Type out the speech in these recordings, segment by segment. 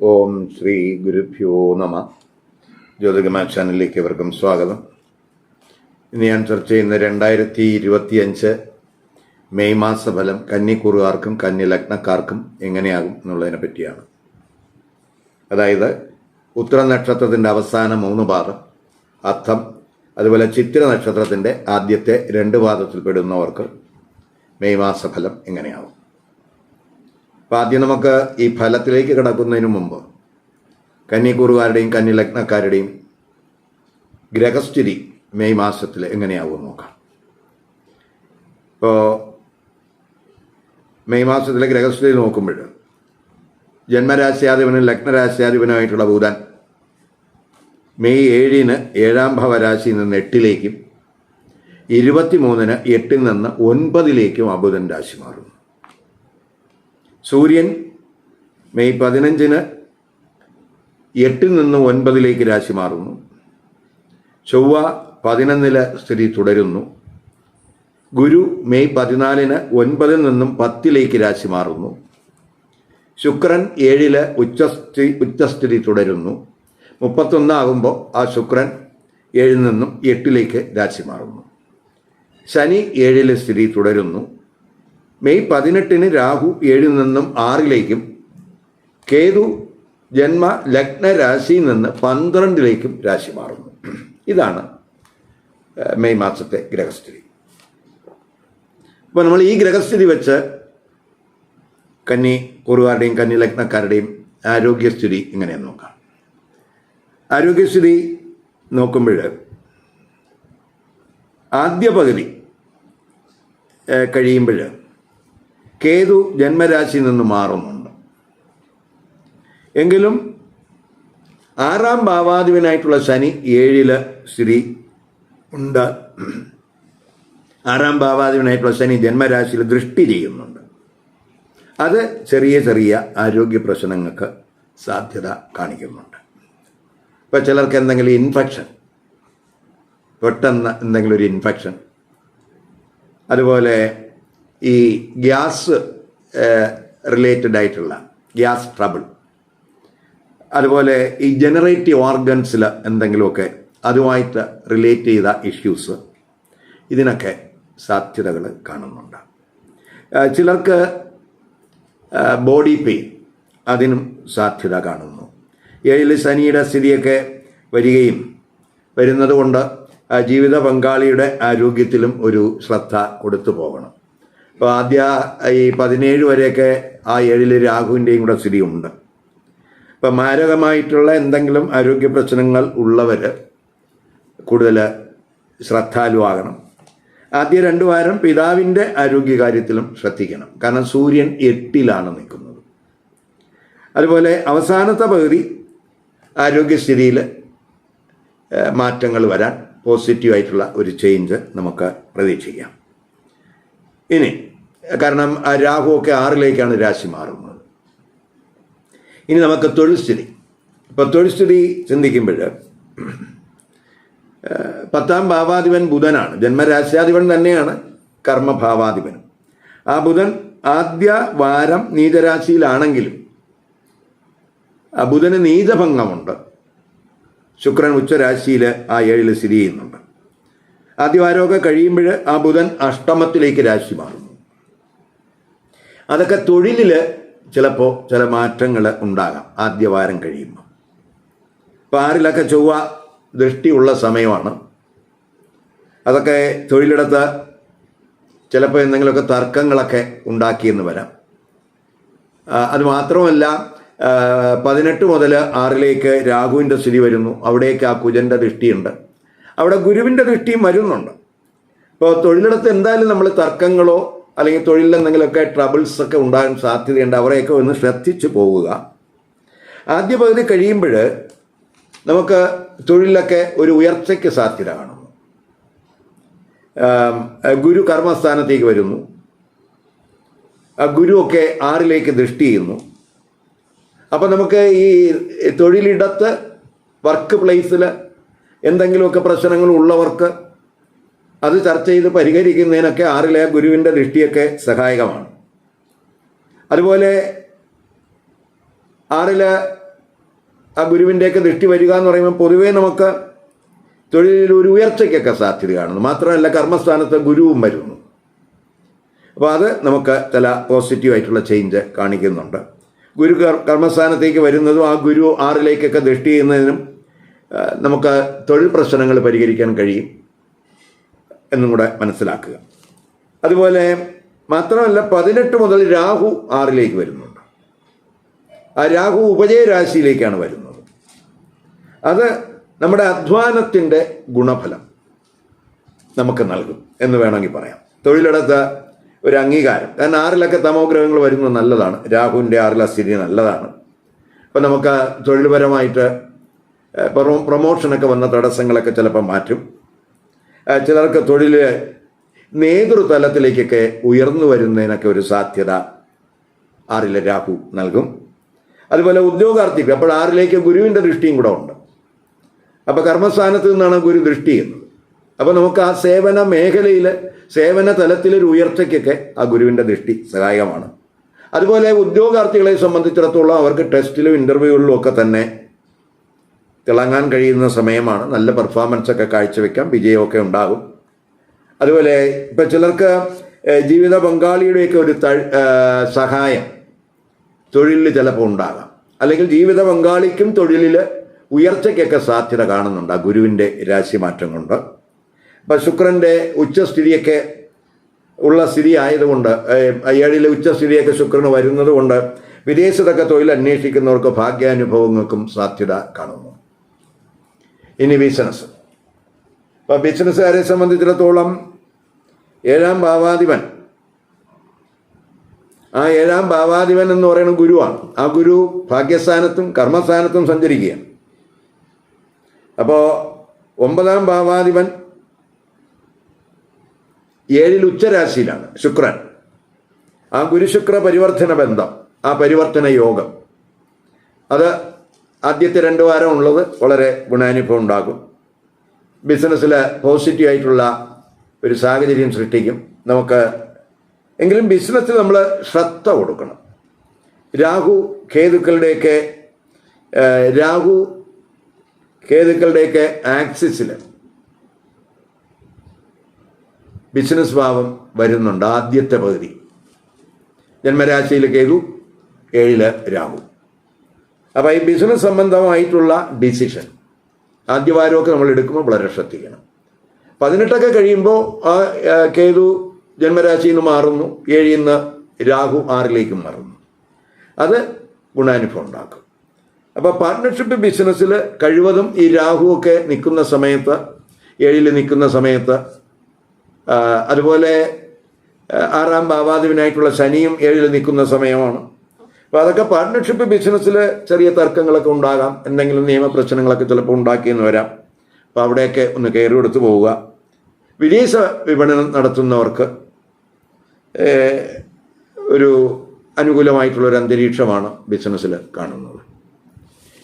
ഓം ശ്രീ ഗുരുഭ്യോ നമ. ജ്യോതികമ ചാനലിലേക്ക് ഇവർക്കും സ്വാഗതം. ഇന്ന് ഞാൻ ചർച്ച ചെയ്യുന്ന രണ്ടായിരത്തി ഇരുപത്തി അഞ്ച് മെയ് മാസ ഫലം കന്നിക്കൂറുകാർക്കും കന്നി ലഗ്നക്കാർക്കും എങ്ങനെയാകും എന്നുള്ളതിനെ പറ്റിയാണ്. അതായത് ഉത്തര നക്ഷത്രത്തിന്റെ അവസാന മൂന്ന് പാദം അർത്ഥം അതുപോലെ ചിത്ര നക്ഷത്രത്തിന്റെ ആദ്യത്തെ രണ്ട് പാദത്തിൽ പെടുന്നവർക്ക് മെയ് മാസ ഫലം എങ്ങനെയാവും അപ്പം ആദ്യം നമുക്ക് ഈ ഫലത്തിലേക്ക് കിടക്കുന്നതിന് മുമ്പ് കന്നിക്കൂറുകാരുടെയും കന്നിലഗ്നക്കാരുടെയും ഗ്രഹസ്ഥിതി മെയ് മാസത്തിൽ എങ്ങനെയാവും നോക്കാം. ഇപ്പോൾ മെയ് മാസത്തിലെ ഗ്രഹസ്ഥിതി നോക്കുമ്പോൾ ജന്മരാശ്യാധിപനും ലഗ്നരാശ്യാധിപനുമായിട്ടുള്ള ബുധൻ മെയ് ഏഴിന് ഏഴാം ഭവരാശിയിൽ നിന്ന് എട്ടിലേക്കും ഇരുപത്തിമൂന്നിന് എട്ടിൽ നിന്ന് ഒൻപതിലേക്കും അബുധൻ ബുധൻ രാശി മാറുന്നു. സൂര്യൻ മെയ് പതിനഞ്ചിന് എട്ടിൽ നിന്ന് ഒൻപതിലേക്ക് രാശി മാറുന്നു. ചൊവ്വ പതിനൊന്നിൽ സ്ഥിതി തുടരുന്നു. ഗുരു മെയ് പതിനാലിന് ഒൻപതിൽ നിന്നും പത്തിലേക്ക് രാശി മാറുന്നു. ശുക്രൻ ഏഴിൽ ഉച്ചസ്ഥി ഉച്ചസ്ഥിതി തുടരുന്നു. മുപ്പത്തൊന്നാകുമ്പോൾ ആ ശുക്രൻ ഏഴിൽ നിന്നും എട്ടിലേക്ക് രാശി മാറുന്നു. ശനി ഏഴിലെ സ്ഥിതി തുടരുന്നു. മെയ് പതിനെട്ടിന് രാഹു ഏഴിൽ നിന്നും ആറിലേക്കും കേതു ജന്മ ലഗ്ന രാശിയിൽ നിന്ന് പന്ത്രണ്ടിലേക്കും രാശി മാറുന്നു. ഇതാണ് മെയ് മാസത്തെ ഗ്രഹസ്ഥിതി. അപ്പോൾ നമ്മൾ ഈ ഗ്രഹസ്ഥിതി വെച്ച് കന്നി കുറുകാരുടെയും കന്നി ലഗ്നക്കാരുടെയും ആരോഗ്യസ്ഥിതി ഇങ്ങനെയാണ് നോക്കാം. ആരോഗ്യസ്ഥിതി നോക്കുമ്പോൾ ആദ്യ പകുതി കഴിയുമ്പോൾ കേതു ജന്മരാശിയിൽ നിന്ന് മാറുന്നുണ്ട്. എങ്കിലും ആറാം ഭാവാധിപനായിട്ടുള്ള ശനി ഏഴിൽ സ്ഥിതി ഉണ്ട്. ആറാം ഭാവാധിപനായിട്ടുള്ള ശനി ജന്മരാശിയിൽ ദൃഷ്ടി ചെയ്യുന്നുണ്ട്. അത് ചെറിയ ചെറിയ ആരോഗ്യ പ്രശ്നങ്ങൾക്ക് സാധ്യത കാണിക്കുന്നുണ്ട്. ഇപ്പം ചിലർക്ക് എന്തെങ്കിലും ഇൻഫെക്ഷൻ പെട്ടെന്ന് എന്തെങ്കിലും ഒരു ഇൻഫെക്ഷൻ അതുപോലെ ഈ ഗ്യാസ് റിലേറ്റഡ് ആയിട്ടുള്ള ഗ്യാസ് ട്രബിൾ. അതുപോലെ ഈ ജനറേറ്റീവ് ഓർഗൻസിൽ എന്തെങ്കിലുമൊക്കെ അതുമായിട്ട് റിലേറ്റ് ചെയ്ത ഇഷ്യൂസ് ഇതിനൊക്കെ സാധ്യതകൾ കാണുന്നുണ്ട്. ചിലർക്ക് ബോഡി പെയിൻ അതിനും സാധ്യത കാണുന്നു. ഏഴിൽ ശനിയുടെ സ്ഥിതിയൊക്കെ വരികയും വരുന്നതുകൊണ്ട് ജീവിത പങ്കാളിയുടെ ആരോഗ്യത്തിലും ഒരു ശ്രദ്ധ കൊടുത്തു പോകണം. ഇപ്പോൾ ആദ്യ ഈ പതിനേഴ് വരെയൊക്കെ ആ ഏഴിൽ രാഹുവിന്റെയും കൂടെ സ്ഥിതി ഉണ്ട് ഇപ്പം മാരകമായിട്ടുള്ള എന്തെങ്കിലും ആരോഗ്യ പ്രശ്നങ്ങൾ ഉള്ളവർ കൂടുതൽ ശ്രദ്ധാലുവാകണം ആദ്യ രണ്ട് വാരം പിതാവിന്റെ ആരോഗ്യകാര്യത്തിലും ശ്രദ്ധിക്കണം. കാരണം സൂര്യൻ എട്ടിലാണ് നിൽക്കുന്നത്. അതുപോലെ അവസാനത്തെ പകുതി ആരോഗ്യസ്ഥിതിയിൽ മാറ്റങ്ങൾ വരാൻ പോസിറ്റീവായിട്ടുള്ള ഒരു ചേഞ്ച് നമുക്ക് പ്രതീക്ഷിക്കാം. ഇനി കാരണം രാഹുവൊക്കെ ആറിലേക്കാണ് രാശി മാറുന്നത്. ഇനി നമുക്ക് തൊഴിൽ സ്ഥിതി. ഇപ്പോൾ തൊഴിൽ സ്ഥിതി ചിന്തിക്കുമ്പോൾ പത്താം ഭാവാധിപൻ ബുധനാണ്. ജന്മരാശ്യാധിപൻ തന്നെയാണ് കർമ്മഭാവാധിപനും. ആ ബുധൻ ആദ്യ വാരം നീചരാശിയിലാണെങ്കിലും ആ ബുധന് നീചഭംഗമുണ്ട്. ശുക്രൻ ഉച്ചരാശിയിൽ ആ ഏഴിൽ സ്ഥിതി ചെയ്യുന്നുണ്ട്. ആദ്യവാരമൊക്കെ കഴിയുമ്പോൾ ആ ബുധൻ അഷ്ടമത്തിലേക്ക് രാശി മാറുന്നു. അതൊക്കെ തൊഴിലിൽ ചിലപ്പോൾ ചില മാറ്റങ്ങൾ ഉണ്ടാകാം. ആദ്യവാരം കഴിയുമ്പോൾ ഇപ്പോൾ ആറിലൊക്കെ ചൊവ്വ ദൃഷ്ടിയുള്ള സമയമാണ്. അതൊക്കെ തൊഴിലിടത്ത് ചിലപ്പോൾ എന്തെങ്കിലുമൊക്കെ തർക്കങ്ങളൊക്കെ ഉണ്ടാക്കിയെന്ന് വരാം. അത് മാത്രമല്ല പതിനെട്ട് മുതൽ ആറിലേക്ക് രാഹുവിന്റെ സ്ഥിതി വരുന്നു. അവിടേക്ക് ആ കുജന്റെ ദൃഷ്ടിയുണ്ട്. അവിടെ ഗുരുവിന്റെ ദൃഷ്ടിയും വരുന്നുണ്ട്. ഇപ്പോൾ തൊഴിലിടത്ത് എന്തായാലും നമ്മൾ തർക്കങ്ങളോ അല്ലെങ്കിൽ തൊഴിലിൽ എന്തെങ്കിലുമൊക്കെ ട്രബിൾസ് ഒക്കെ ഉണ്ടാകാൻ സാധ്യതയുണ്ട് അവരെയൊക്കെ ഒന്ന് ശ്രദ്ധിച്ച് പോവുക. ആദ്യ പകുതി കഴിയുമ്പോൾ നമുക്ക് തൊഴിലൊക്കെ ഒരു ഉയർച്ചയ്ക്ക് സാധ്യത കാണുന്നു. ഗുരു കർമ്മസ്ഥാനത്തേക്ക് വരുന്നു. ഗുരുവൊക്കെ ആറിലേക്ക് ദൃഷ്ടി ചെയ്യുന്നു. അപ്പം നമുക്ക് ഈ തൊഴിലിടത്ത് വർക്ക് പ്ലേസിൽ എന്തെങ്കിലുമൊക്കെ പ്രശ്നങ്ങൾ ഉള്ളവർക്ക് അത് ചർച്ച ചെയ്ത് പരിഹരിക്കുന്നതിനൊക്കെ ആറിലെ ഗുരുവിന്റെ ദൃഷ്ടിയൊക്കെ സഹായകമാണ്. അതുപോലെ ആറിലെ ആ ഗുരുവിന്റെയൊക്കെ ദൃഷ്ടി വരിക എന്ന് പറയുമ്പോൾ പൊതുവേ നമുക്ക് തൊഴിലിൽ ഒരു ഉയർച്ചയ്ക്കൊക്കെ സാധ്യത കാണുന്നു മാത്രമല്ല കർമ്മസ്ഥാനത്ത് ഗുരുവും വരുന്നു. അപ്പോൾ അത് നമുക്ക് ചില പോസിറ്റീവായിട്ടുള്ള ചേഞ്ച് കാണിക്കുന്നുണ്ട്. ഗുരു കർ- കർമ്മസ്ഥാനത്തേക്ക് വരുന്നതും ആ ഗുരു ആറിലേക്കൊക്കെ ദൃഷ്ടി ചെയ്യുന്നതിനും നമുക്ക് തൊഴിൽ പ്രശ്നങ്ങൾ പരിഹരിക്കാൻ കഴിയും. എന്നും കൂടെ മനസ്സിലാക്കുക. അതുപോലെ മാത്രമല്ല പതിനെട്ട് മുതൽ രാഹു ആറിലേക്ക് വരുന്നുണ്ട്. ആ രാഹു ഉപജയരാശിയിലേക്കാണ് വരുന്നത്. അത് നമ്മുടെ അധ്വാനത്തിന്റെ ഗുണഫലം നമുക്ക് നൽകും എന്ന് വേണമെങ്കിൽ പറയാം. തൊഴിലിടത്ത് ഒരു അംഗീകാരം. കാരണം ആറിലൊക്കെ തമോഗ്രഹങ്ങൾ വരുന്നത് നല്ലതാണ്. രാഹുവിന്റെ ആറിലെ സ്ഥിതി നല്ലതാണ്. അപ്പം നമുക്ക് തൊഴിൽപരമായിട്ട് പ്രൊമോഷനൊക്കെ വന്ന തടസ്സങ്ങളൊക്കെ ചിലപ്പോൾ മാറ്റും. ചിലർക്ക് തൊഴിൽ നേതൃതലത്തിലേക്കൊക്കെ ഉയർന്നു വരുന്നതിനൊക്കെ ഒരു സാധ്യത ആറിലെ രാഹു നൽകും. അതുപോലെ ഉദ്യോഗാർത്ഥിക്ക് അപ്പോൾ ആറിലേക്ക് ഗുരുവിന്റെ ദൃഷ്ടിയും കൂടെ ഉണ്ട്. അപ്പോൾ കർമ്മസ്ഥാനത്ത് നിന്നാണ് ഗുരു ദൃഷ്ടി ചെയ്യുന്നത്. അപ്പോൾ നമുക്ക് ആ സേവന മേഖലയിൽ സേവന തലത്തിലൊരു ഉയർച്ചയ്ക്കൊക്കെ ആ ഗുരുവിന്റെ ദൃഷ്ടി സഹായകമാണ്. അതുപോലെ ഉദ്യോഗാർത്ഥികളെ സംബന്ധിച്ചിടത്തോളം അവർക്ക് ടെസ്റ്റിലും ഇന്റർവ്യൂകളിലും ഒക്കെ തന്നെ തിളങ്ങാൻ കഴിയുന്ന സമയമാണ് നല്ല പെർഫോമൻസ് ഒക്കെ കാഴ്ചവെക്കാം വിജയമൊക്കെ ഉണ്ടാകും. അതുപോലെ ഇപ്പം ചിലർക്ക് ജീവിത പങ്കാളിയുടെയൊക്കെ ഒരു സഹായം തൊഴിലിൽ ചിലപ്പോൾ ഉണ്ടാകാം. അല്ലെങ്കിൽ ജീവിത പങ്കാളിക്കും തൊഴിലിൽ ഉയർച്ചയ്ക്കൊക്കെ സാധ്യത കാണുന്നുണ്ട് ആ ഗുരുവിന്റെ രാശിമാറ്റം കൊണ്ട്. അപ്പം ശുക്രന്റെ ഉച്ചസ്ഥിതിയൊക്കെ ഉള്ള സ്ഥിതി ആയതുകൊണ്ട് ഏഴിലെ ഉച്ചസ്ഥിതിയൊക്കെ ശുക്രന് വരുന്നത് കൊണ്ട് വിദേശത്തൊക്കെ തൊഴിൽ അന്വേഷിക്കുന്നവർക്ക് ഭാഗ്യാനുഭവങ്ങൾക്കും സാധ്യത കാണുന്നു. ഇനി ബിസിനസ്. അപ്പം ബിസിനസ്സുകാരെ സംബന്ധിച്ചിടത്തോളം ഏഴാം ഭാവാധിപൻ ആ ഏഴാം ഭാവാധിപൻ എന്ന് പറയുന്ന ഗുരുവാണ്. ആ ഗുരു ഭാഗ്യസ്ഥാനത്തും കർമ്മസ്ഥാനത്തും സഞ്ചരിക്കുകയാണ്. അപ്പോൾ ഒമ്പതാം ഭാവാധിപൻ ഏഴിൽ ഉച്ചരാശിയിലാണ് ശുക്രൻ. ആ ഗുരുശുക്ര പരിവർത്തന ബന്ധം ആ പരിവർത്തന യോഗം. അത് ആദ്യത്തെ രണ്ട് വാരം ഉള്ളത് വളരെ ഗുണാനുഭവം ഉണ്ടാകും. ബിസിനസ്സിൽ പോസിറ്റീവ് ആയിട്ടുള്ള ഒരു സാഹചര്യം സൃഷ്ടിക്കും. നമുക്ക് എങ്കിലും ബിസിനസ്സിൽ നമ്മൾ ശ്രദ്ധ കൊടുക്കണം. രാഹു കേതുക്കളുടെയൊക്കെ രാഹു കേതുക്കളുടെയൊക്കെ ആക്സിസിൽ ബിസിനസ് ഭാവം വരുന്നുണ്ട് ആദ്യത്തെ പകുതി. ജന്മരാശിയിൽ കേതു ഏഴിൽ രാഹു. അപ്പോൾ ഈ ബിസിനസ് സംബന്ധമായിട്ടുള്ള ഡിസിഷൻ ആദ്യവാരമൊക്കെ നമ്മൾ എടുക്കുമ്പോൾ വളരെ ശ്രദ്ധിക്കണം. പതിനെട്ടൊക്കെ കഴിയുമ്പോൾ ആ കേതു ജന്മരാശിയിൽ നിന്ന് മാറുന്നു. ഏഴിൽ നിന്ന് രാഹു ആറിലേക്ക് മാറുന്നു. അത് ഗുണാനുഭവം ഉണ്ടാക്കും. അപ്പോൾ പാർട്ട്ണർഷിപ്പ് ബിസിനസ്സിൽ കഴിവതും ഈ രാഹു ഒക്കെ നിൽക്കുന്ന സമയത്ത് ഏഴിൽ നിൽക്കുന്ന സമയത്ത് അതുപോലെ ആറാം ഭാവാധിപനായിട്ടുള്ള ശനിയും ഏഴിൽ നിൽക്കുന്ന സമയമാണ്. അപ്പോൾ അതൊക്കെ പാർട്ട്ണർഷിപ്പ് ബിസിനസ്സിൽ ചെറിയ തർക്കങ്ങളൊക്കെ ഉണ്ടാകാം. എന്തെങ്കിലും നിയമപ്രശ്നങ്ങളൊക്കെ ചിലപ്പോൾ ഉണ്ടാക്കിയെന്ന് വരാം. അപ്പോൾ അവിടെയൊക്കെ ഒന്ന് കയറി കൊടുത്ത് പോവുക. വിദേശ വിപണനം നടത്തുന്നവർക്ക് ഒരു അനുകൂലമായിട്ടുള്ള ഒരു അന്തരീക്ഷമാണ് ബിസിനസ്സിൽ കാണുന്നത്.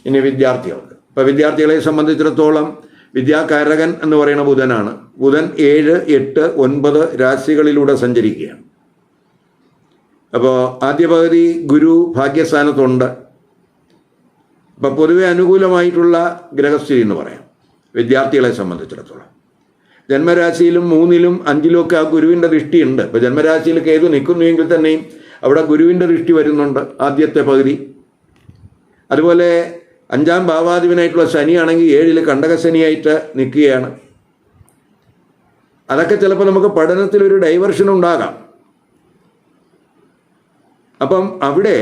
ഇനി വിദ്യാർത്ഥികൾക്ക്. ഇപ്പോൾ വിദ്യാർത്ഥികളെ സംബന്ധിച്ചിടത്തോളം വിദ്യാകാരകൻ എന്ന് പറയുന്ന ബുധനാണ്. ബുധൻ ഏഴ് എട്ട് ഒൻപത് രാശികളിലൂടെ സഞ്ചരിക്കുകയാണ്. അപ്പോൾ ആദ്യ പകുതി ഗുരു ഭാഗ്യസ്ഥാനത്തുണ്ട്. അപ്പോൾ പൊതുവെ അനുകൂലമായിട്ടുള്ള ഗ്രഹസ്ഥിതി എന്ന് പറയാം. വിദ്യാർത്ഥികളെ സംബന്ധിച്ചിടത്തോളം. ജന്മരാശിയിലും മൂന്നിലും അഞ്ചിലും ഒക്കെ ആ ഗുരുവിന്റെ ദൃഷ്ടിയുണ്ട്. ഇപ്പോൾ ജന്മരാശിയിൽ കേതു നിൽക്കുന്നുവെങ്കിൽ തന്നെയും അവിടെ ഗുരുവിന്റെ ദൃഷ്ടി വരുന്നുണ്ട് ആദ്യത്തെ പകുതി. അതുപോലെ അഞ്ചാം ഭാവാധിപനായിട്ടുള്ള ശനിയാണെങ്കിൽ ഏഴിൽ കണ്ടകശനിയായിട്ട് നിൽക്കുകയാണ്. അതൊക്കെ ചിലപ്പോൾ നമുക്ക് പഠനത്തിൽ ഒരു ഡൈവർഷൻ ഉണ്ടാകാം. അപ്പം അവിടെ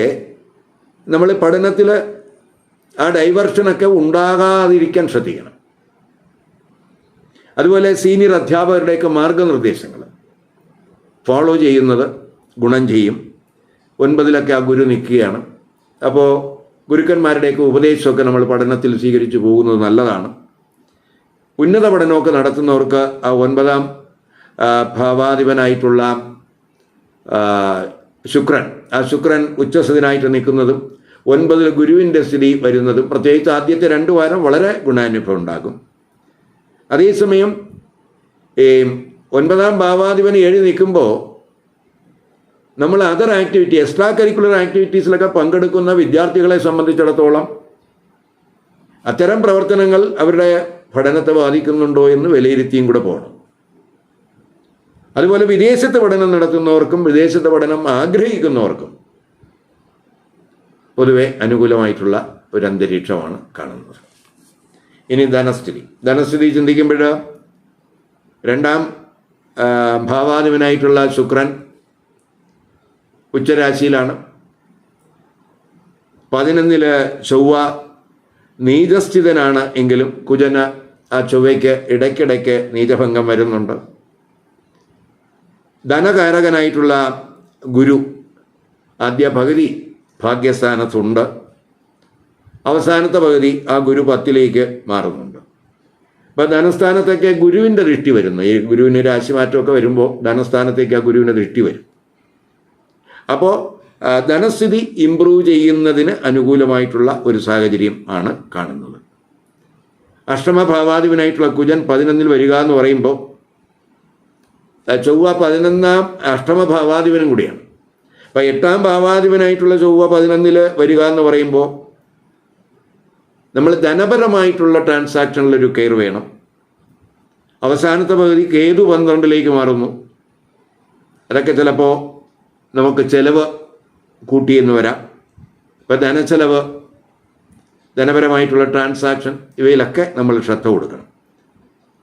നമ്മൾ പഠനത്തിൽ ആ ഡൈവർഷനൊക്കെ ഉണ്ടാകാതിരിക്കാൻ ശ്രദ്ധിക്കണം. അതുപോലെ സീനിയർ അധ്യാപകരുടെയൊക്കെ മാർഗനിർദ്ദേശങ്ങൾ ഫോളോ ചെയ്യുന്നത് ഗുണം ചെയ്യും. ഒൻപതിലൊക്കെ ആ ഗുരു നിൽക്കുകയാണ്. അപ്പോൾ ഗുരുക്കന്മാരുടെയൊക്കെ ഉപദേശമൊക്കെ നമ്മൾ പഠനത്തിൽ സ്വീകരിച്ചു പോകുന്നത് നല്ലതാണ്. ഉന്നത പഠനമൊക്കെ നടത്തുന്നവർക്ക് ആ ഒൻപതാം ഭാവാധിപനായിട്ടുള്ള ശുക്രൻ. ആ ശുക്രൻ ഉച്ചസ്ഥിതനായിട്ട് നിൽക്കുന്നതും ഒൻപതിൽ ഗുരുവിന്റെ സ്ഥിതി വരുന്നതും പ്രത്യേകിച്ച് ആദ്യത്തെ രണ്ട് വാരം വളരെ ഗുണാനുഭവം ഉണ്ടാകും. അതേസമയം ഒൻപതാം ഭാവാധിപന് ഏഴ് നിൽക്കുമ്പോൾ നമ്മൾ അതർ ആക്ടിവിറ്റി എക്സ്ട്രാ കരിക്കുലർ ആക്ടിവിറ്റീസിലൊക്കെ പങ്കെടുക്കുന്ന വിദ്യാർത്ഥികളെ സംബന്ധിച്ചിടത്തോളം അത്തരം പ്രവർത്തനങ്ങൾ അവരുടെ പഠനത്തെ ബാധിക്കുന്നുണ്ടോ എന്ന് വിലയിരുത്തിയും കൂടെ പോകണം. അതുപോലെ വിദേശത്ത് പഠനം നടത്തുന്നവർക്കും വിദേശത്ത് പഠനം ആഗ്രഹിക്കുന്നവർക്കും പൊതുവെ അനുകൂലമായിട്ടുള്ള ഒരു അന്തരീക്ഷമാണ് കാണുന്നത്. ഇനി ധനസ്ഥിതി. ധനസ്ഥിതി ചിന്തിക്കുമ്പോൾ രണ്ടാം ഭാവാധിപനായിട്ടുള്ള ശുക്രൻ ഉച്ചരാശിയിലാണ്. പതിനൊന്നിൽ ചൊവ്വ നീചസ്ഥിതനാണ് എങ്കിലും കുജന ആ ചൊവ്വയ്ക്ക് ഇടയ്ക്കിടയ്ക്ക് നീചഭംഗം വരുന്നുണ്ട്. ധനകാരകനായിട്ടുള്ള ഗുരു ആദ്യ പകുതി ഭാഗ്യസ്ഥാനത്തുണ്ട്. അവസാനത്തെ പകുതി ആ ഗുരു പത്തിലേക്ക് മാറുന്നുണ്ട്. അപ്പം ധനസ്ഥാനത്തേക്ക് ഗുരുവിന്റെ ദൃഷ്ടി വരുന്നു. ഈ ഗുരുവിന് രാശിമാറ്റമൊക്കെ വരുമ്പോൾ ധനസ്ഥാനത്തേക്ക് ആ ഗുരുവിന്റെ ദൃഷ്ടി വരും. അപ്പോൾ ധനസ്ഥിതി ഇമ്പ്രൂവ് ചെയ്യുന്നതിന് അനുകൂലമായിട്ടുള്ള ഒരു സാഹചര്യം ആണ് കാണുന്നത്. അഷ്ടമഭാവാധിപനായിട്ടുള്ള കുജൻ പതിനൊന്നിൽ വരിക എന്ന് പറയുമ്പോൾ ചൊവ്വ പതിനൊന്നാം അഷ്ടമ ഭാവാധിപനും കൂടിയാണ്. അപ്പം എട്ടാം ഭാവാധിപനായിട്ടുള്ള ചൊവ്വ പതിനൊന്നിൽ വരിക എന്ന് പറയുമ്പോൾ നമ്മൾ ധനപരമായിട്ടുള്ള ട്രാൻസാക്ഷനിൽ ഒരു കെയർ വേണം. അവസാനത്തെ പകുതി കേതു പന്ത്രണ്ടിലേക്ക് മാറുന്നു. അതൊക്കെ ചിലപ്പോൾ നമുക്ക് ചെലവ് കൂട്ടിയെന്ന് വരാം. ഇപ്പം ധനച്ചെലവ് ധനപരമായിട്ടുള്ള ട്രാൻസാക്ഷൻ ഇവയിലൊക്കെ നമ്മൾ ശ്രദ്ധ കൊടുക്കണം.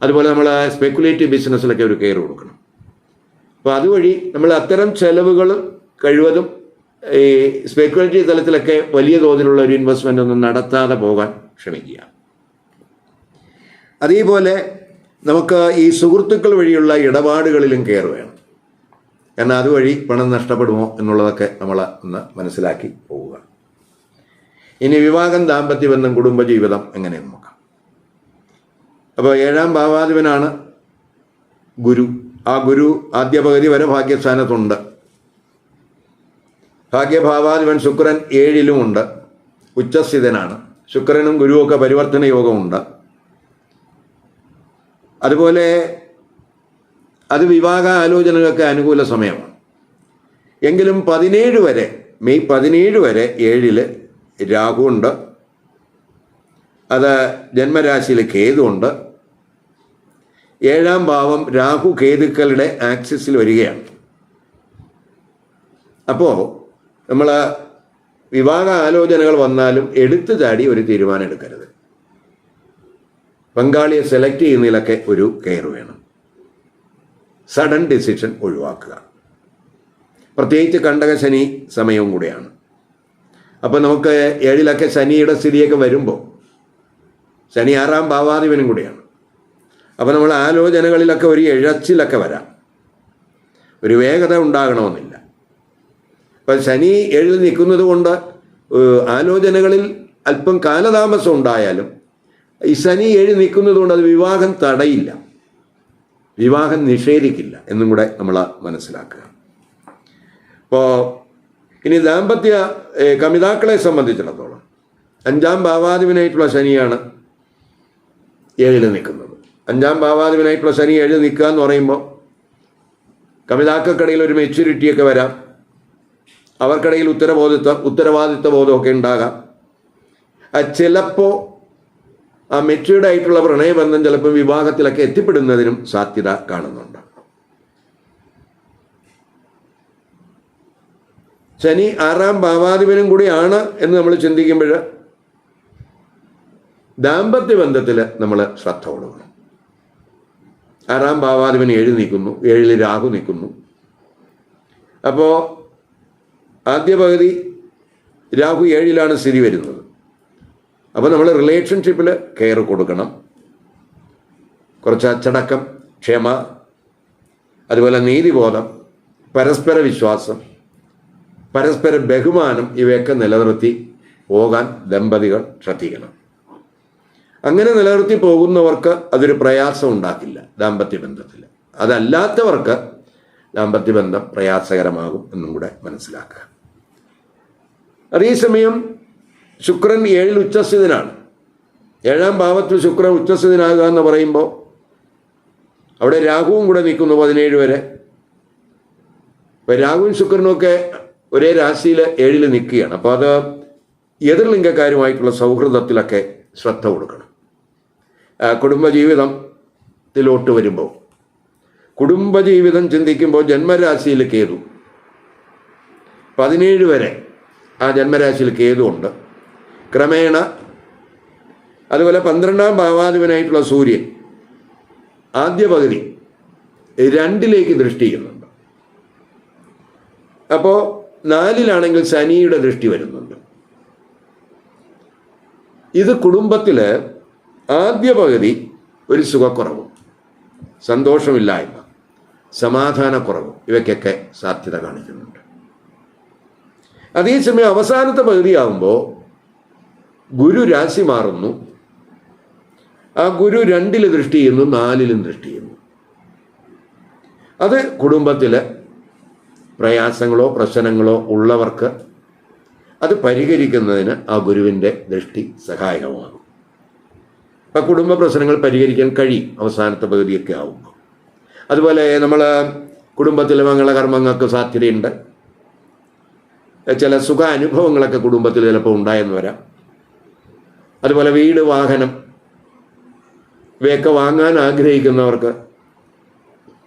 അതുപോലെ നമ്മൾ സ്പെക്കുലേറ്റീവ് ബിസിനസ്സിലൊക്കെ ഒരു കെയർ കൊടുക്കണം. അപ്പോൾ അതുവഴി നമ്മൾ അത്തരം ചെലവുകൾ കഴിവതും ഈ സ്പെക്കുലേറ്റീവ് തലത്തിലൊക്കെ വലിയ തോതിലുള്ള ഒരു ഇൻവെസ്റ്റ്മെന്റ് ഒന്നും നടത്താതെ പോകാൻ ക്ഷമിക്കുക അതേപോലെ നമുക്ക് ഈ സുഹൃത്തുക്കൾ വഴിയുള്ള ഇടപാടുകളിലും കെയർ വേണം. കാരണം അതുവഴി പണം നഷ്ടപ്പെടുമോ എന്നുള്ളതൊക്കെ നമ്മൾ ഒന്ന് മനസ്സിലാക്കി പോവുക. ഇനി വിവാഹം ദാമ്പത്യ ബന്ധം കുടുംബജീവിതം എങ്ങനെ നോക്കാം. അപ്പോൾ ഏഴാം ഭാവാധിപനാണ് ഗുരു. ആ ഗുരു ആദ്യ പകുതി വരെ ഭാഗ്യസ്ഥാനത്തുണ്ട്. ഭാഗ്യഭാവാധിപൻ ശുക്രൻ ഏഴിലുമുണ്ട്. ഉച്ചസ്ഥിതനാണ്. ശുക്രനും ഗുരുവൊക്കെ പരിവർത്തന യോഗമുണ്ട്. അതുപോലെ അത് വിവാഹ ആലോചനകൾക്ക് അനുകൂല സമയമാണ്. എങ്കിലും പതിനേഴ് വരെ മെയ് പതിനേഴ് വരെ ഏഴിൽ രാഹുണ്ട് അത് ജന്മരാശിയിൽ കേതുണ്ട് ഏഴാം ഭാവം രാഹു കേതുക്കളുടെ ആക്സിസിൽ വരികയാണ്. അപ്പോൾ നമ്മൾ വിവാഹ ആലോചനകൾ വന്നാലും എടുത്തു ചാടി ഒരു തീരുമാനം എടുക്കരുത്. പങ്കാളിയെ സെലക്ട് ചെയ്യുന്നതിലൊക്കെ ഒരു കെയർ വേണം. സഡൻ ഡിസിഷൻ ഒഴിവാക്കുക. പ്രത്യേകിച്ച് കണ്ടക ശനി സമയവും കൂടെയാണ്. അപ്പോൾ നമുക്ക് ഏഴിലൊക്കെ ശനിയുടെ സ്ഥിതിയൊക്കെ വരുമ്പോൾ ശനി ആറാം ഭാവാധിപനും കൂടെയാണ്. അപ്പോൾ നമ്മൾ ആലോചനകളിലൊക്കെ ഒരു എഴച്ചിലൊക്കെ വരാം. ഒരു വേഗത ഉണ്ടാകണമെന്നില്ല. അപ്പം ശനി എഴുതി നിൽക്കുന്നത് കൊണ്ട് ആലോചനകളിൽ അല്പം കാലതാമസം ഉണ്ടായാലും ഈ ശനി എഴുതി നിൽക്കുന്നത് കൊണ്ട് അത് വിവാഹം തടയില്ല. വിവാഹം നിഷേധിക്കില്ല എന്നും കൂടെ നമ്മൾ മനസ്സിലാക്കുക. അപ്പോൾ ഇനി ദാമ്പത്യ കമിതാക്കളെ സംബന്ധിച്ചിടത്തോളം അഞ്ചാം ഭാവാധിപനായിട്ടുള്ള ശനിയാണ് എഴുതി നിൽക്കുന്നത്. അഞ്ചാം ഭാവാധിപനായിട്ടുള്ള ശനി എഴുതി നിൽക്കുക എന്ന് പറയുമ്പോൾ കവിതാക്കൾക്കിടയിൽ ഒരു മെച്യൂരിറ്റിയൊക്കെ വരാം. അവർക്കിടയിൽ ഉത്തരബോധിത്വം ഉത്തരവാദിത്വ ബോധമൊക്കെ ഉണ്ടാകാം ചിലപ്പോൾ ആ മെച്യൂർഡ് ആയിട്ടുള്ള പ്രണയബന്ധം ചിലപ്പോൾ വിവാഹത്തിലൊക്കെ എത്തിപ്പെടുന്നതിനും സാധ്യത കാണുന്നുണ്ട്. ശനി ആറാം ഭാവാധിപനും കൂടിയാണ് എന്ന് നമ്മൾ ചിന്തിക്കുമ്പോൾ ദാമ്പത്യ ബന്ധത്തിൽ നമ്മൾ ശ്രദ്ധ കൊടുക്കണം. ആറാം ഭാവാധിപൻ ഏഴ് നിൽക്കുന്നു ഏഴിൽ രാഹു നിൽക്കുന്നു അപ്പോൾ ആദ്യ പകുതി രാഹു ഏഴിലാണ് സ്ഥിതി വരുന്നത്. അപ്പോൾ നമ്മൾ റിലേഷൻഷിപ്പിൽ കെയർ കൊടുക്കണം. കുറച്ച് അച്ചടക്കം ക്ഷമ അതുപോലെ നീതിബോധം പരസ്പര വിശ്വാസം പരസ്പര ബഹുമാനം ഇവയൊക്കെ നിലനിർത്തി പോകാൻ ദമ്പതികൾ ശ്രദ്ധിക്കണം. അങ്ങനെ നിലനിർത്തി പോകുന്നവർക്ക് അതൊരു പ്രയാസം ഉണ്ടാക്കില്ല ദാമ്പത്യ ബന്ധത്തിൽ. അതല്ലാത്തവർക്ക് ദാമ്പത്യ ബന്ധം പ്രയാസകരമാകും എന്നും കൂടെ മനസ്സിലാക്കുക. അതേസമയം ശുക്രൻ ഏഴിൽ ഉച്ചസ്ഥിതനാണ്. ഏഴാം ഭാവത്തിൽ ശുക്രൻ ഉച്ചസ്ഥിതനാകുക എന്ന് പറയുമ്പോൾ അവിടെ രാഹുവും കൂടെ നിൽക്കുന്നു പതിനേഴ് വരെ. അപ്പോൾ രാഹുവും ശുക്രനും ഒക്കെ ഒരേ രാശിയിൽ ഏഴിൽ നിൽക്കുകയാണ്. അപ്പോൾ അത് എതിർലിംഗക്കാരുമായിട്ടുള്ള സൗഹൃദത്തിലൊക്കെ ശ്രദ്ധ കൊടുക്കണം. കുടുംബജീവിതത്തിലോട്ട് വരുമ്പോൾ. കുടുംബജീവിതം ചിന്തിക്കുമ്പോൾ ജന്മരാശിയിൽ കേതു. പതിനേഴ് വരെ ആ ജന്മരാശിയിൽ കേതു ഉണ്ട്. ക്രമേണ അതുപോലെ പന്ത്രണ്ടാം ഭാവാധിപനായിട്ടുള്ള സൂര്യൻ ആദ്യ പകുതി രണ്ടിലേക്ക് ദൃഷ്ടി ചെയ്യുന്നുണ്ട് അപ്പോൾ നാലിലാണെങ്കിൽ ശനിയുടെ ദൃഷ്ടി വരുന്നുണ്ട്. ഇത് കുടുംബത്തിൽ ആദ്യ പകുതി ഒരു സുഖക്കുറവും സന്തോഷമില്ലായ്മ സമാധാനക്കുറവും ഇവയ്ക്കൊക്കെ സാധ്യത കാണിക്കുന്നുണ്ട്. അതേസമയം അവസാനത്തെ പകുതിയാകുമ്പോൾ ഗുരു രാശി മാറുന്നു. ആ ഗുരു രണ്ടിൽ ദൃഷ്ടി ചെയ്യുന്നു നാലിലും ദൃഷ്ടി ചെയ്യുന്നു. അത് കുടുംബത്തിൽ പ്രയാസങ്ങളോ പ്രശ്നങ്ങളോ ഉള്ളവർക്ക് അത് പരിഹരിക്കുന്നതിന് ആ ഗുരുവിന്റെ ദൃഷ്ടി സഹായകമാകും. അപ്പം കുടുംബ പ്രശ്നങ്ങൾ പരിഹരിക്കാൻ കഴിയും അവസാനത്തെ പകുതിയൊക്കെ ആവുമ്പോൾ. അതുപോലെ നമ്മൾ കുടുംബത്തിലെ മംഗളകർമ്മങ്ങൾക്ക് സാധ്യതയുണ്ട്. ചില സുഖ അനുഭവങ്ങളൊക്കെ കുടുംബത്തിൽ ചിലപ്പോൾ ഉണ്ടായെന്ന് വരാം. അതുപോലെ വീട് വാഹനം ഇവയൊക്കെ വാങ്ങാൻ ആഗ്രഹിക്കുന്നവർക്ക്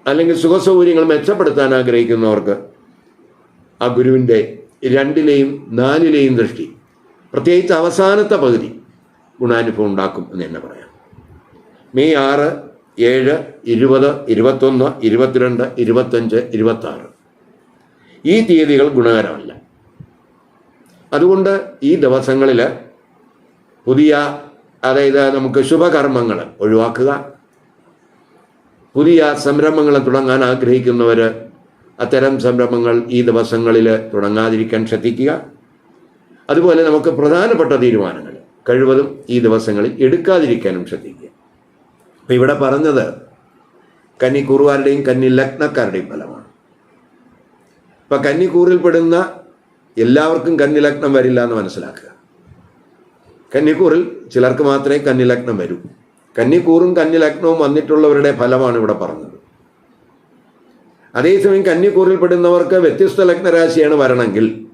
അല്ലെങ്കിൽ സുഖസൗകര്യങ്ങൾ മെച്ചപ്പെടുത്താൻ ആഗ്രഹിക്കുന്നവർക്ക് ആ ഗുരുവിന്റെ രണ്ടിലെയും നാലിലെയും ദൃഷ്ടി. പ്രത്യേകിച്ച് അവസാനത്തെ പകുതി. ഗുണാനുഭവം ഉണ്ടാക്കും എന്ന് തന്നെ പറയാം. മെയ് ആറ് ഏഴ് ഇരുപത് ഇരുപത്തൊന്ന് ഇരുപത്തിരണ്ട് ഇരുപത്തഞ്ച് ഇരുപത്താറ്. ഈ തീയതികൾ ഗുണകരമല്ല. അതുകൊണ്ട് ഈ ദിവസങ്ങളിൽ പുതിയ അതായത് നമുക്ക് ശുഭകർമ്മങ്ങൾ ഒഴിവാക്കുക. പുതിയ സംരംഭങ്ങൾ തുടങ്ങാൻ ആഗ്രഹിക്കുന്നവർ അത്തരം സംരംഭങ്ങൾ ഈ ദിവസങ്ങളിൽ തുടങ്ങാതിരിക്കാൻ ശ്രദ്ധിക്കുക. അതുപോലെ നമുക്ക് പ്രധാനപ്പെട്ട തീരുമാനങ്ങൾ കഴിവതും ഈ ദിവസങ്ങളിൽ എടുക്കാതിരിക്കാനും ശ്രദ്ധിക്കുക. അപ്പം ഇവിടെ പറഞ്ഞത് കന്നി കുറുവാരുടെയും കന്നി ലഗ്നക്കാരുടെയും ഫലമാണ്. അപ്പം കന്നിക്കൂറിൽപ്പെടുന്ന എല്ലാവർക്കും കന്നി ലഗ്നം വരില്ല എന്ന് മനസ്സിലാക്കുക. കന്നിക്കൂറിൽ ചിലർക്ക് മാത്രമേ കന്നി ലഗ്നം വരൂ. കന്നിക്കൂറും കന്നി ലഗ്നവും വന്നിട്ടുള്ളവരുടെ ഫലമാണ് ഇവിടെ പറഞ്ഞത്. അതേസമയം കന്നിക്കൂറിൽപ്പെടുന്നവർക്ക് വ്യത്യസ്ത ലഗ്നരാശിയാണ് വരണമെങ്കിൽ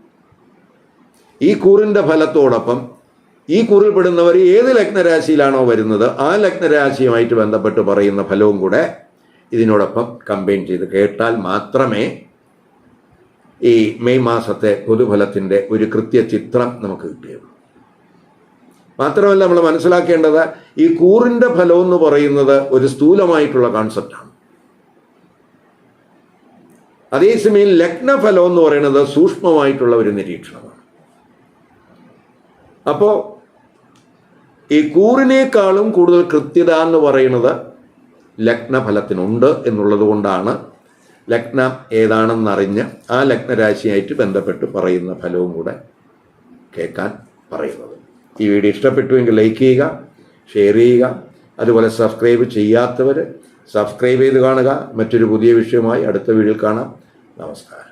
ഈ കൂറിന്റെ ഫലത്തോടൊപ്പം ഈ കുറിൽപ്പെടുന്നവർ ഏത് ലഗ്നരാശിയിലാണോ വരുന്നത് ആ ലഗ്നരാശിയുമായിട്ട് ബന്ധപ്പെട്ട് പറയുന്ന ഫലവും കൂടെ ഇതിനോടൊപ്പം കമ്പൈൻ ചെയ്ത് കേട്ടാൽ മാത്രമേ ഈ മെയ് മാസത്തെ പൊതുഫലത്തിന്റെ ഒരു കൃത്യ ചിത്രം നമുക്ക് കിട്ടിയുള്ളൂ. മാത്രമല്ല നമ്മൾ മനസ്സിലാക്കേണ്ടത് ഈ കൂറിന്റെ ഫലം എന്ന് പറയുന്നത് ഒരു സ്ഥൂലമായിട്ടുള്ള കോൺസെപ്റ്റാണ് അതേസമയം ലഗ്നഫലം എന്ന് പറയുന്നത് സൂക്ഷ്മമായിട്ടുള്ള ഒരു നിരീക്ഷണമാണ്. അപ്പോൾ ഈ കൂറിനേക്കാളും കൂടുതൽ കൃത്യത എന്ന് പറയുന്നത് ലഗ്നഫലത്തിനുണ്ട് എന്നുള്ളത് കൊണ്ടാണ്. ലഗ്നം ഏതാണെന്നറിഞ്ഞ് ആ ലഗ്നരാശിയായിട്ട് ബന്ധപ്പെട്ട് പറയുന്ന ഫലവും കൂടെ കേൾക്കാൻ പറയുന്നത്. ഈ വീഡിയോ ഇഷ്ടപ്പെട്ടുവെങ്കിൽ ലൈക്ക് ചെയ്യുക ഷെയർ ചെയ്യുക അതുപോലെ സബ്സ്ക്രൈബ് ചെയ്യാത്തവർ സബ്സ്ക്രൈബ് ചെയ്ത് കാണുക. മറ്റൊരു പുതിയ വിഷയമായി അടുത്ത വീഡിയോയിൽ കാണാം. നമസ്കാരം.